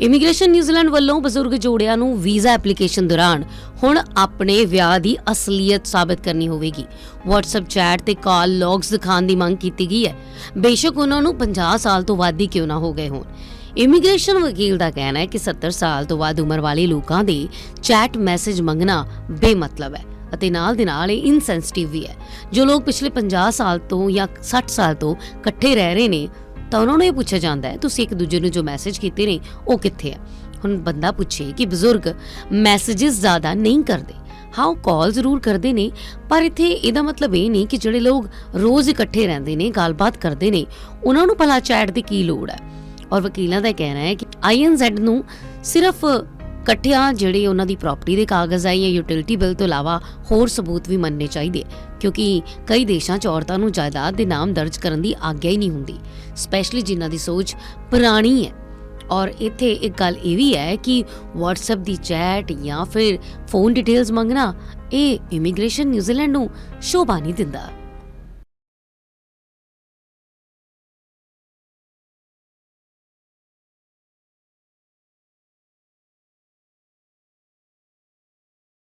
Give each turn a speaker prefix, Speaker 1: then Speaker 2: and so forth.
Speaker 1: Immigration New Zealand ਵੱਲੋਂ ਬਜ਼ੁਰਗ ਜੋੜਿਆਂ ਨੂੰ ਵੀਜ਼ਾ ਐਪਲੀਕੇਸ਼ਨ ਦੌਰਾਨ ਹੁਣ ਆਪਣੇ ਵਿਆਹ ਦੀ ਅਸਲੀਅਤ ਸਾਬਤ ਕਰਨੀ ਹੋਵੇਗੀ। WhatsApp ਚੈਟ ਤੇ ਕਾਲ ਲੌਗਸ ਦਿਖਾਉਣ ਦੀ ਮੰਗ ਕੀਤੀ ਗਈ ਹੈ। ਬੇਸ਼ੱਕ ਉਹਨਾਂ ਨੂੰ 50 ਸਾਲ ਤੋਂ ਵੱਧ ਹੀ ਕਿਉਂ ਨਾ ਹੋ ਗਏ ਹੋਣ। ਇਮੀਗ੍ਰੇਸ਼ਨ ਵਕੀਲ ਦਾ ਕਹਿਣਾ ਹੈ ਕਿ 70 ਸਾਲ ਤੋਂ ਵੱਧ ਉਮਰ ਵਾਲੇ ਲੋਕਾਂ ਦੇ ਚੈਟ ਮੈਸੇਜ ਮੰਗਣਾ ਬੇਮਤਲਬ ਹੈ ਅਤੇ ਨਾਲ ਦੇ ਨਾਲ ਇਹ ਇਨਸੈਂਸਿਟਿਵ ਵੀ ਹੈ। ਜੋ ਲੋਕ ਪਿਛਲੇ 50 ਸਾਲ ਤੋਂ ਜਾਂ 60 ਸਾਲ ਤੋਂ ਇਕੱਠੇ ਰਹਿ ਰਹੇ ਨੇ ਤਾਂ ਉਹਨਾਂ ਨੂੰ ਇਹ ਪੁੱਛਿਆ ਜਾਂਦਾ ਹੈ, ਤੁਸੀਂ ਇੱਕ ਦੂਜੇ ਨੂੰ ਜੋ ਮੈਸੇਜ ਕੀਤੇ ਨੇ, ਉਹ ਕਿੱਥੇ ਹੈ ਹੁਣ ਬੰਦਾ ਪੁੱਛੇ ਕਿ ਬਜ਼ੁਰਗ ਮੈਸੇजेस ਜ਼ਿਆਦਾ ਨਹੀਂ ਕਰਦੇ। ਹਾਂ ਉਹ ਕਾਲ ਜ਼ਰੂਰ ਕਰਦੇ ਨੇ, ਪਰ ਇੱਥੇ ਇਹਦਾ ਮਤਲਬ ਇਹ ਨਹੀਂ ਕਿ ਜਿਹੜੇ ਲੋਕ ਰੋਜ਼ ਇਕੱਠੇ ਰਹਿੰਦੇ ਨੇ, ਗੱਲਬਾਤ ਕਰਦੇ ਨੇ, ਉਹਨਾਂ ਨੂੰ ਭਲਾ ਚੈਟ ਦੀ ਕੀ ਲੋੜ ਹੈ? ਔਰ ਵਕੀਲਾਂ ਦਾ ਕਹਿਣਾ ਹੈ ਕਿ ਆਈਐਨਜ਼ੈਡ ਨੂੰ ਸਿਰਫ ਇਕੱਠਿਆਂ ਜਿਹੜੇ ਉਹਨਾਂ ਦੀ ਪ੍ਰਾਪਰਟੀ ਦੇ ਕਾਗਜ਼ ਆ ਜਾਂ ਯੂਟਿਲਿਟੀ ਬਿੱਲ ਤੋਂ ਇਲਾਵਾ ਹੋਰ ਸਬੂਤ ਵੀ ਮੰਨਣੇ ਚਾਹੀਦੇ, ਕਿਉਂਕਿ ਕਈ ਦੇਸ਼ਾਂ 'ਚ ਔਰਤਾਂ ਨੂੰ ਜਾਇਦਾਦ ਦੇ ਨਾਮ ਦਰਜ ਕਰਨ ਦੀ ਆਗਿਆ ਹੀ ਨਹੀਂ ਹੁੰਦੀ ਸਪੈਸ਼ਲੀ ਜਿਨ੍ਹਾਂ ਦੀ ਸੋਚ ਪੁਰਾਣੀ ਹੈ। ਔਰ ਇੱਥੇ ਇੱਕ ਗੱਲ ਇਹ ਵੀ ਹੈ ਕਿ WhatsApp ਦੀ ਚੈਟ ਜਾਂ ਫਿਰ ਫੋਨ ਡਿਟੇਲਸ ਮੰਗਣਾ ਇਹ ਇਮੀਗ੍ਰੇਸ਼ਨ ਨਿਊਜ਼ੀਲੈਂਡ ਨੂੰ ਸ਼ੋਭਾ ਨਹੀਂ ਦਿੰਦਾ।